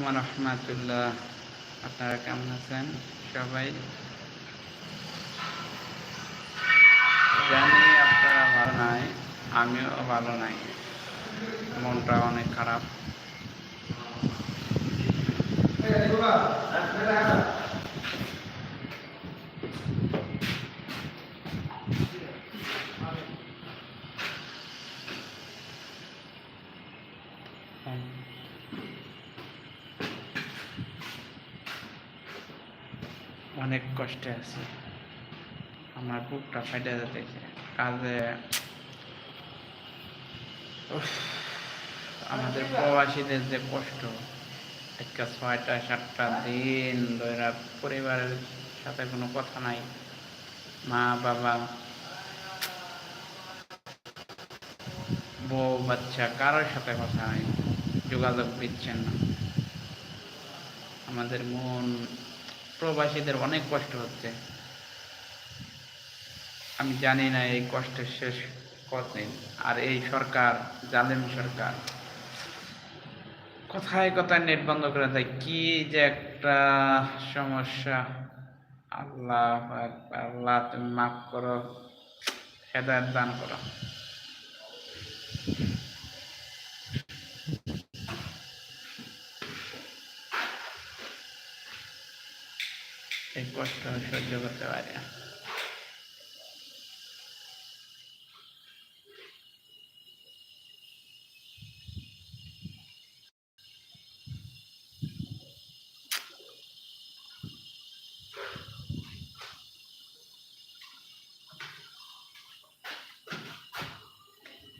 রহমাতুল্লাহ। আপনারা কেমন আছেন? সবাই? জানি আপনারা ভালো নাই, আমিও ভালো নাই। মনটা অনেক খারাপ। অনেক কষ্টে আছি। আমার বুকটা ফাইটে যেতেছে কাজে আমাদের প্রবাসীদের যে কষ্ট একটা ছয়টা, সাতটা দিন ধরে পরিবারের সাথে কোনো কথা নাই। মা, বাবা, বউ, বাচ্চা, কারোর সাথে কথা নাই। যোগাযোগ দিচ্ছেন না আমাদের মন প্রবাসীদের অনেক কষ্ট হচ্ছে। আমি জানি না এই কষ্টের শেষ কতদিন আর এই সরকার, জালেম সরকার, কোথায় কোথায় নেট বন্ধ করে দেয়, কি যে একটা সমস্যা। আল্লাহ আল্লাহ তুমি মাফ করো, হেদায়ত দান করো। এই কষ্ট সহ্য করতে পারে